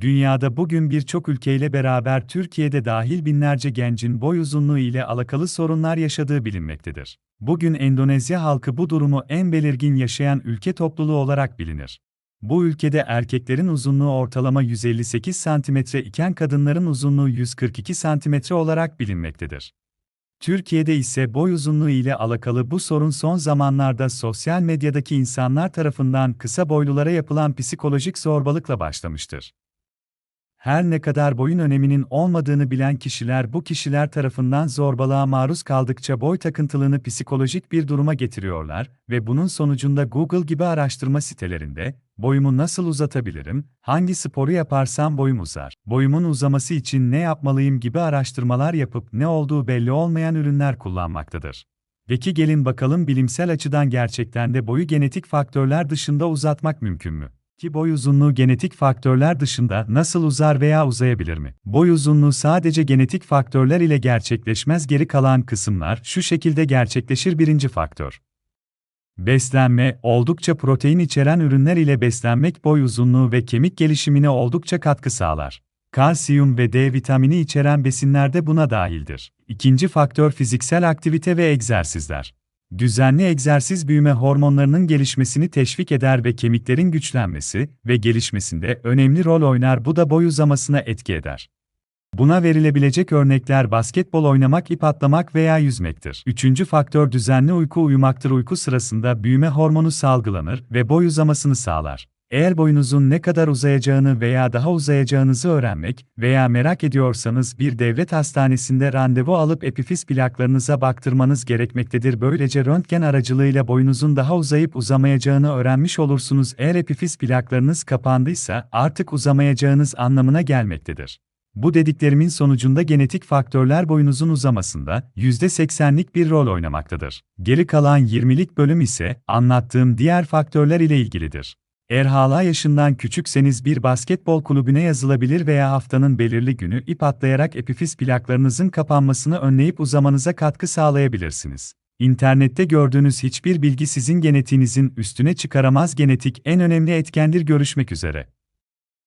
Dünyada bugün birçok ülkeyle beraber Türkiye'de dahil binlerce gencin boy uzunluğu ile alakalı sorunlar yaşadığı bilinmektedir. Bugün Endonezya halkı bu durumu en belirgin yaşayan ülke topluluğu olarak bilinir. Bu ülkede erkeklerin uzunluğu ortalama 158 cm iken kadınların uzunluğu 142 cm olarak bilinmektedir. Türkiye'de ise boy uzunluğu ile alakalı bu sorun son zamanlarda sosyal medyadaki insanlar tarafından kısa boylulara yapılan psikolojik zorbalıkla başlamıştır. Her ne kadar boyun öneminin olmadığını bilen kişiler bu kişiler tarafından zorbalığa maruz kaldıkça boy takıntılığını psikolojik bir duruma getiriyorlar ve bunun sonucunda Google gibi araştırma sitelerinde boyumu nasıl uzatabilirim, hangi sporu yaparsam boyum uzar, boyumun uzaması için ne yapmalıyım gibi araştırmalar yapıp ne olduğu belli olmayan ürünler kullanmaktadır. Peki gelin bakalım bilimsel açıdan gerçekten de boyu genetik faktörler dışında uzatmak mümkün mü? Ki boy uzunluğu genetik faktörler dışında nasıl uzar veya uzayabilir mi? Boy uzunluğu sadece genetik faktörler ile gerçekleşmez geri kalan kısımlar şu şekilde gerçekleşir birinci faktör. Beslenme, oldukça protein içeren ürünler ile beslenmek boy uzunluğu ve kemik gelişimine oldukça katkı sağlar. Kalsiyum ve D vitamini içeren besinler de buna dahildir. İkinci faktör fiziksel aktivite ve egzersizler. Düzenli egzersiz büyüme hormonlarının gelişmesini teşvik eder ve kemiklerin güçlenmesi ve gelişmesinde önemli rol oynar bu da boy uzamasına etki eder. Buna verilebilecek örnekler basketbol oynamak, ip atlamak veya yüzmektir. Üçüncü faktör düzenli uyku uyumaktır. Uyku sırasında büyüme hormonu salgılanır ve boy uzamasını sağlar. Eğer boyunuzun ne kadar uzayacağını veya daha uzayacağınızı öğrenmek veya merak ediyorsanız bir devlet hastanesinde randevu alıp epifiz plaklarınıza baktırmanız gerekmektedir. Böylece röntgen aracılığıyla boyunuzun daha uzayıp uzamayacağını öğrenmiş olursunuz. Eğer epifiz plaklarınız kapandıysa artık uzamayacağınız anlamına gelmektedir. Bu dediklerimin sonucunda genetik faktörler boyunuzun uzamasında %80'lik bir rol oynamaktadır. Geri kalan 20'lik bölüm ise anlattığım diğer faktörler ile ilgilidir. Eğer hala yaşından küçükseniz bir basketbol kulübüne yazılabilir veya haftanın belirli günü ip atlayarak epifiz plaklarınızın kapanmasını önleyip uzamanıza katkı sağlayabilirsiniz. İnternette gördüğünüz hiçbir bilgi sizin genetiğinizin üstüne çıkaramaz genetik en önemli etkendir görüşmek üzere.